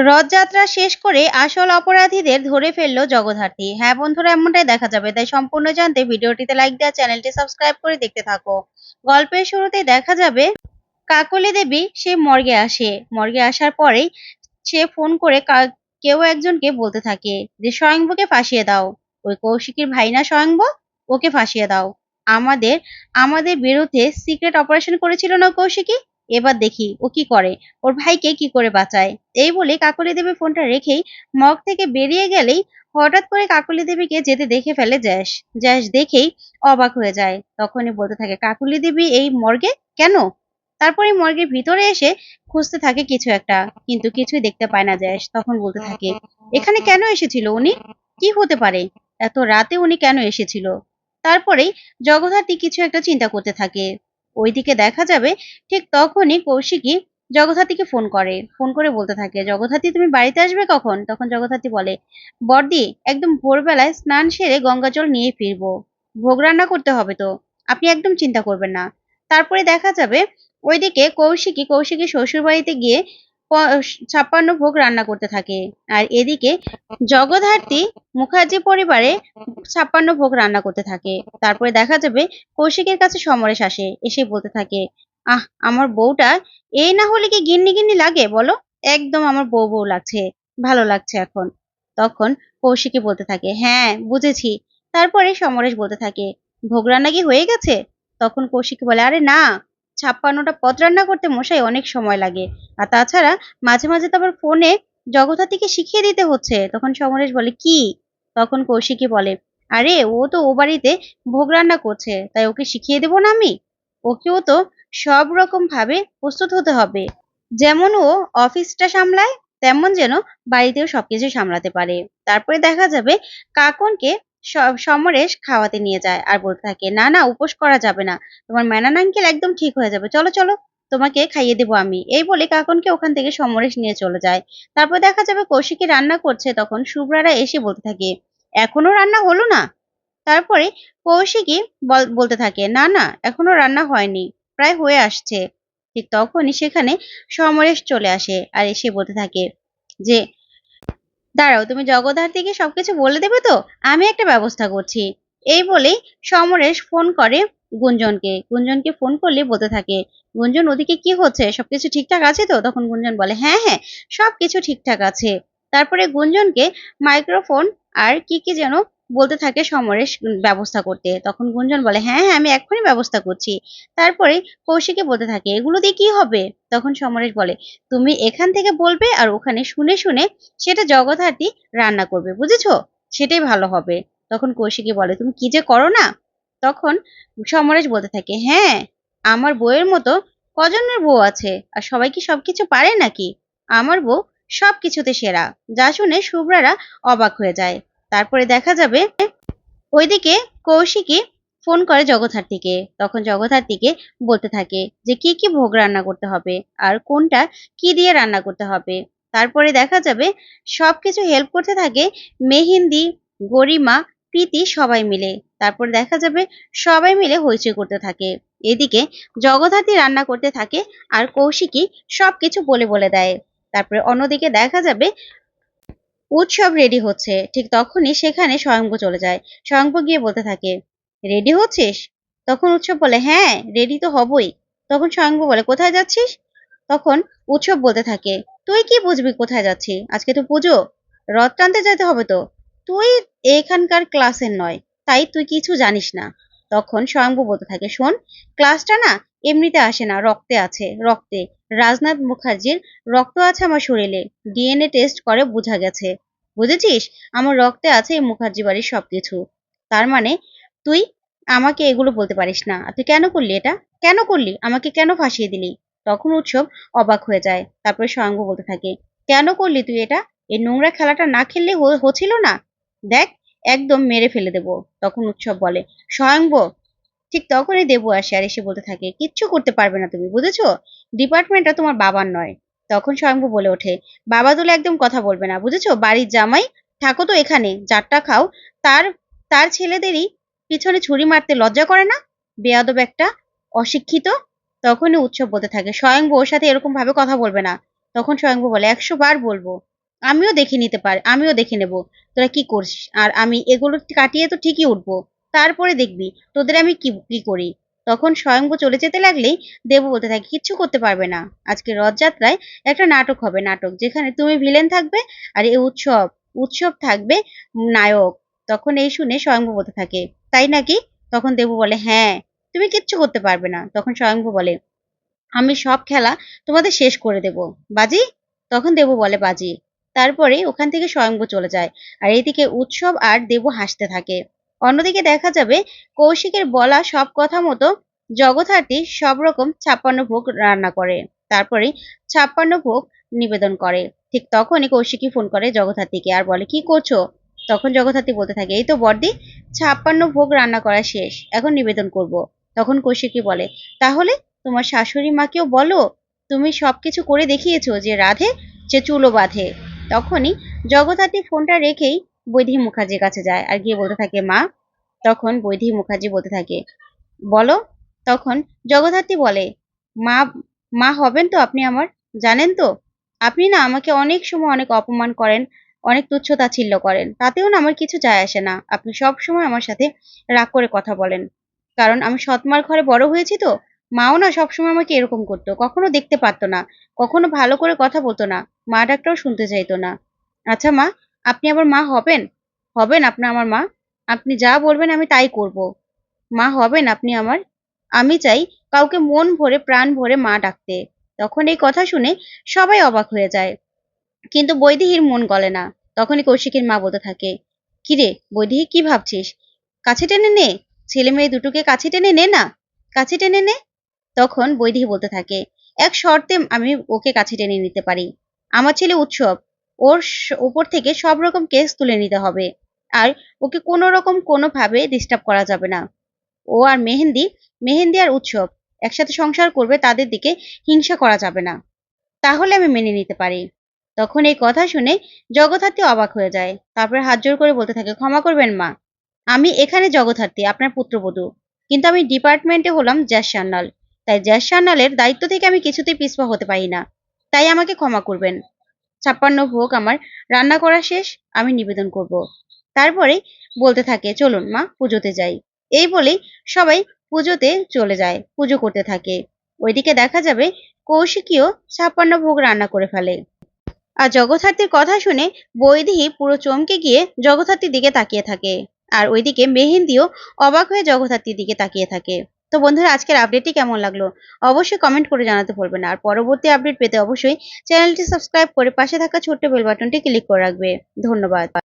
রথযাত্রা শেষ করে আসল অপরাধীদের ধরে ফেলল জগদ্ধাত্রী। হ্যাঁ বন্ধুরা, এমনটাই দেখা যাবে। তাই সম্পূর্ণ জানতে ভিডিওটিতে লাইক দেওয়া, চ্যানেলটি সাবস্ক্রাইব করে দেখতে থাকো। গল্পের শুরুতে দেখা যাবে, কাকলি দেবী সে মর্গে আসে। মর্গে আসার পরেই সে ফোন করে কেউ একজনকে বলতে থাকে যে, স্বয়ংভকে ফাঁসিয়ে দাও। ওই কৌশিকীর ভাই না স্বয়ংভ? ওকে ফাঁসিয়ে দাও। আমাদের আমাদের বিরুদ্ধে সিক্রেট অপারেশন করেছিল না কৌশিকী? এবার দেখি ও কি করে। ওর ভাইকে কি করে বাঁচায়? এই বলে কাকলি দেবী ফোনটা রেখেই মগ থেকে বেরিয়ে গেলেই হঠাৎ করে কাকলি দেবীকে যেতে দেখে ফেলে জ্যাস। জ্যাস দেখেই অবাক হয়ে যায়। তখনই বলতে থাকে, কাকলি দেবী এই মর্গে? কেন? তারপরে মর্গের ভিতরে এসে খুঁজতে থাকে কিছু একটা, কিন্তু কিছুই দেখতে পায় না জ্যাস। তখন বলতে থাকে, এখানে কেন এসেছিল উনি? কি হতে পারে? এত রাতে উনি কেন এসেছিল? তারপরেই জগদ্ধাত্রী কিছু একটা চিন্তা করতে থাকে। ওইদিকে দেখা যাবে, ঠিক তখনই কৌশিকী জগদ্ধাত্রীকে ফোন করে। ফোন করে বলতে থাকে, জগদ্ধাত্রী, তুমি বাড়িতে আসবে কখন? তখন জগদ্ধাত্রী বলে বর্দি একদম ভোরবেলায় স্নান সেরে গঙ্গা জল নিয়ে ফিরবো। ভোগ রান্না করতে হবে তো, আপনি একদম চিন্তা করবেন না। তারপরে দেখা যাবে, ওইদিকে কৌশিকী কৌশিকী শ্বশুর বাড়িতে গিয়ে ছাপ্পান্ন ভোগ রান্না করতে থাকে। আর এদিকে জগদ্ধাত্রী মুখার্জি পরিবারে ছাপ্পান্ন ভোগ রান্না করতে থাকে। তারপরে দেখা যাবে কৌশিকের কাছে সমরেশ আসে, এসে বলতে থাকে, আহ, আমার বউটা, এই না হলে কি গিন্নি গিন্নি লাগে বলো? একদম আমার বউ বউ লাগছে, ভালো লাগছে এখন। তখন কৌশিকী বলতে থাকে হ্যাঁ বুঝেছি। তারপরে সমরেশ বলতে থাকে, ভোগ রান্না কি হয়ে গেছে? তখন কৌশিকী বলে, আরে না ছাপ্পান্নটা পদ রান্না করতে মশাই অনেক সময় লাগে। আর তাছাড়া মাঝে মাঝে তো আবার ফোনে জগদ্ধাত্রীকে শিখিয়ে দিতে হচ্ছে। তখন সমরেশ বলে, কি? তখন কৌশিকী বলে, আরে, ও তো ও বাড়িতে ভোগ রান্না করছে, তাই ওকে শিখিয়ে দেবো না আমি? ওকেও তো সব রকম ভাবে প্রস্তুত হতে হবে। যেমন ও অফিসটা সামলায়, তেমন যেন বাড়িতেও সবকিছু সামলাতে পারে। তারপরে দেখা যাবে কাকনকে সমরেশ খাওয়াতে নিয়ে যায় আর বলতে থাকে, না না, উপোস করা যাবে না। তোমার ম্যানান আঙ্কেল একদম ঠিক হয়ে যাবে। চলো চলো, তোমাকে খাইয়ে দেবো আমি। এই বলে কাকনকে ওখান থেকে সমরেশ নিয়ে চলে যায়। তারপর দেখা যাবে কৌশিকী রান্না করছে তখন শুভ্রারা এসে বলতে থাকে, এখনও রান্না হলো না? তারপরে কৌশিকী বল- বলতে থাকে, না না, এখনও রান্না হয়নি, প্রায় হয়ে আসছে। ঠিক তখনই সেখানে সমরেশ চলে আসে আর এসে বলতে থাকে যে দাঁড়াও, তুমি জগদ্ধার জগদ্ধাত্রীকে সবকিছু বলে দেবে তো? আমি একটা ব্যবস্থা করছি। এই বলেই সমরেশ ফোন করে গুঞ্জনকে। গুঞ্জনকে ফোন করলে বলতে থাকে, গুঞ্জন, ওদিকে কি হচ্ছে? সবকিছু ঠিকঠাক আছে তো? তখন গুঞ্জন বলে হ্যাঁ হ্যাঁ সবকিছু ঠিকঠাক আছে। তারপরে গুঞ্জনকে মাইক্রোফোন আর কি কি যেন বলতে থাকে সমরেশ ব্যবস্থা করতে। তখন গুঞ্জন বলে হ্যাঁ হ্যাঁ আমি এক্ষুনি ব্যবস্থা করছি। তারপরে কৌশিকে বলতে থাকে, এগুলো দিয়ে কি হবে? তখন সমরেশ বলে, তুমি এখান থেকে বলবে আর ওখানে শুনে শুনে সেটা জগদ্ধাত্রী রান্না করবে, বুঝেছ? সেটাই ভালো হবে। তখন কৌশিকী বলে, তুমি কি যে করো না? তখন সমরেশ বলতে থাকে হ্যাঁ আমার বউয়ের মতো কজনের বউ আছে, আর সবাই কি সবকিছু পারে নাকি? আমার বউ সবকিছুতে সেরা। যা শুনে শুভ্রারা অবাক হয়ে যায়। তারপরে দেখা যাবে ওইদিকে কৌশিকী ফোন করে জগদ্ধাত্রীকে। তখন জগদ্ধাত্রীকে বলতে থাকে যে, কি কি ভোগ রান্না করতে হবে? আর কোনটা কি দিয়ে রান্না করতে হবে? তারপরে দেখা যাবে সবকিছু হেল্প করতে থাকে মেহেন্দি, গরিমা, প্রীতি সবাই মিলে। তারপর দেখা যাবে সবাই মিলে হইচই করতে থাকে। এদিকে জগদ্ধাত্রী রান্না করতে থাকে আর কৌশিকী সবকিছু বলে বলে দেয়। তারপরে অন্যদিকে দেখা যাবে উৎসব রেডি হচ্ছে। ঠিক তখনই সেখানে স্বয়ংভু চলে যায়। স্বয়ংভু গিয়ে বলতে থাকে রেডি হচ্ছিস? তখন উৎসব বলে হ্যাঁ রেডি তো হবই। তখন স্বয়ংভু বলে, কোথায় যাচ্ছিস? তখন উৎসব বলতে থাকে, তুই কি বুঝবি কোথায় যাচ্ছি? আজকে তো পুজো। রথ টানতে যেতে হবে তো। তুই এখানকার ক্লাসের নয়, তাই তুই কিছু জানিস না। তখন স্বয়ংভু বলতে থাকে, শোন ক্লাসটা না এমনিতে আসে না, রক্তে আছে, রক্তে। রাজনাথ মুখার্জির রক্ত আছে আমার শরীরে। ডিএনএ টেস্ট করে বোঝা গেছে। বুঝেছিস? আমার রক্তে আছে এই মুখার্জি বাড়ির সবকিছু। তার মানে তুই আমাকে এগুলো বলতে পারিস না। তুই কেন করলি এটা? কেন করলি? আমাকে কেন ফাঁসিয়ে দিলি? তখন উৎসব অবাক হয়ে যায়। তারপরে স্বয়ং বলতে থাকে, কেন করলি তুই এটা? এই নোংরা খেলাটা না খেললে হচ্ছিল না? দেখ, একদম মেরে ফেলে দেবো। তখন উৎসব বলে স্বয়ংভ ঠিক তখনই দেবু আসে আর এসে বলতে থাকে, কিচ্ছু করতে পারবে না তুমি, বুঝেছ? ডিপার্টমেন্টটা তোমার বাবার নয়। তখন স্বয়ংভু বলে ওঠে, বাবা তুলে একদম কথা বলবে না, বুঝেছ? বাড়ির জামাই, থাকো তো এখানে যারটা খাও। তার তার ছেলেদেরই পিছনে ছুরি মারতে লজ্জা করে না? বেয়াদব একটা, অশিক্ষিত। তখনই উৎসব বলতে থাকে, স্বয়ংভু ওর সাথে এরকম ভাবে কথা বলবে না। তখন স্বয়ংভু বলে, একশো বার বলব। আমিও দেখে নিতে পারি, আমিও দেখে নেব। তোরা কি করছিস? আর আমি এগুলো কাটিয়ে তো ঠিকই উঠবো। তারপরে দেখবি, তোদের আমি কি কি করি? তখন স্বয়ংভু চলে যেতে লাগলেই দেবু বলতে থাকে, কিচ্ছু করতে পারবে না। আজকে রথযাত্রায় একটা নাটক হবে, নাটক যেখানে তুমি ভিলেন থাকবে আর এই উৎসব উৎসব থাকবে নায়ক। তখন এই শুনে স্বয়ংভু বলতে থাকে, তাই নাকি? তখন দেবু বলে হ্যাঁ তুমি কিচ্ছু করতে পারবে না। তখন স্বয়ংভু বলে, আমি সব খেলা তোমাদের শেষ করে দেব। বাজি? তখন দেবু বলে, বাজি। তারপরে ওখান থেকে স্বয়ংভু চলে যায়। আর এইদিকে উৎসব আর দেবু হাসতে থাকে। অন্যদিকে দেখা যাবে কৌশিকের বলা সব কথা মতো জগৎহাটি সব রকম ছাপ্পান্ন ভোগ রান্না করে, তারপরে ছাপ্পান্ন ভোগ নিবেদন করে। ঠিক তখনই কৌশিকী ফোন করে জগৎহাতিকে আর বলে, কি করছ? তখন জগৎহাতি বলতে থাকে, এই তো বর্দি ছাপ্পান্ন ভোগ রান্না করা শেষ, এখন নিবেদন করব। তখন কৌশিকী বলে, তাহলে তোমার শাশুড়ি মাকেও বলো, তুমি সব কিছু করে দেখিয়েছো যে রাধে, যে চুলো বাঁধে। তখনই জগৎহাতি ফোনটা রেখেই বৈধি মুখার্জির কাছে যায় আর গিয়ে বলতে থাকে, মা, তখন বৈধি মুখার্জি বলতে থাকে, বলো। তখন জগদ্ধাত্রী বলে, মা মা হবেন তো আপনি আমার, জানেন তো? আপনি না আমাকে অনেক সময় অনেক অপমান করেন, অনেক তুচ্ছ তাচ্ছিল্য করেন। তাতেও না আমার কিছু যায় আসে না। আপনি সব সময় আমার সাথে রাগ করে কথা বলেন। কারণ আমি সৎমার ঘরে বড় হয়েছি তো। মাও না সবসময় আমাকে এরকম করতো। কখনো দেখতে পারতো না। কখনো ভালো করে কথা বলতো না। মা ডাকটাও শুনতে চাইতো না। আচ্ছা মা আপনি আবার মা হবেন? হবেন আপনি আমার মা। আপনি যা বলবেন আমি তাই করব। মা হবেন আপনি আমার। আমি চাই কাউকে মন ভরে, প্রাণ ভরে মা ডাকতে। তখন এই কথা শুনে সবাই অবাক হয়ে যায়। কিন্তু বৈদেহীর মন গলে না। তখনই কৌশিকের মা বলতে থাকে কিরে বৈদেহী, কি ভাবছিস? কাছে টেনে নে। ছেলে মেয়ে দুটোকে কাছে টেনে নে না। কাছে টেনে নে। তখন বৈদেহী বলতে থাকে, এক শর্তে আমি ওকে কাছে টেনে নিতে পারি। আমার ছেলে উৎসব। ওর উপর থেকে সব রকম কেস তুলে নিতে হবে। আর ওকে কোনো রকম কোনোভাবে ডিস্টার্ব করা যাবে না। ও আর মেহেন্দি মেহেন্দি আর উৎসব একসাথে সংসার করবে তাদের দিকে হিংসা করা যাবে না। তাহলে আমি মেনে নিতে পারি। তখন এই কথা শুনে জগৎহার্থী অবাক হয়ে যায়। তারপরে হাত জোর করে বলতে থাকে, ক্ষমা করবেন মা, আমি এখানে জগৎহার্থী আপনার পুত্রবধূ। কিন্তু আমি ডিপার্টমেন্টে হলাম জ্যাস সান্যাল তাই জ্যাস সান্যালের দায়িত্ব থেকে আমি কিছুতেই পিছপা হতে পারি না। তাই আমাকে ক্ষমা করবেন। ছাপ্পান্ন ভোগ আমার রান্না করা শেষ, আমি নিবেদন করব। তারপরে বলতে থাকে, চলুন মা, পুজোতে যাই। এই বলেই সবাই পুজোতে চলে যায়, পুজো করতে থাকে। ওইদিকে দেখা যাবে কৌশিকীও ছাপ্পান্ন ভোগ রান্না করে ফেলে। আর জগৎহার্থীর কথা শুনে বৈদেহী পুরো চমকে গিয়ে জগৎহার্থীর দিকে তাকিয়ে থাকে। আর ওইদিকে মেহেন্দিও অবাক হয়ে জগৎহার্থীর দিকে তাকিয়ে থাকে। তো বন্ধুরা, আজকের আপডেটটি কেমন লাগল? অবশ্যই কমেন্ট করে জানাতে ভুলবেন আর পরবর্তী আপডেট পেতে অবশ্যই চ্যানেলটি সাবস্ক্রাইব করে পাশে থাকা ছোট্ট বেল বাটনটি ক্লিক করে রাখবে। ধন্যবাদ।